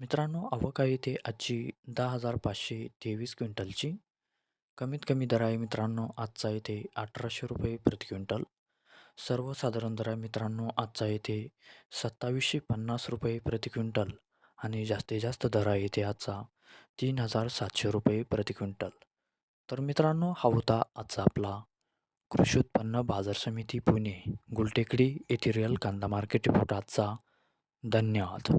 मित्रांनो आवक आहे ते आजची दहा हजार पाचशे तेवीस क्विंटलची. कमीत कमी दर आहे मित्रांनो आजचा येथे अठराशे रुपये प्रति क्विंटल. सर्वसाधारण दर आहे मित्रांनो आजचा येथे सत्तावीसशे पन्नास रुपये प्रति क्विंटल. आणि जास्तीत जास्त दर आहे येथे आजचा तीन हजार सातशे रुपये प्रति क्विंटल. तर मित्रांनो हा होता आजचा आपला कृषी उत्पन्न बाजार समिती पुणे गुलटेकडी येथे रिअल कांदा मार्केट रिपोर्ट आजचा. धन्यवाद.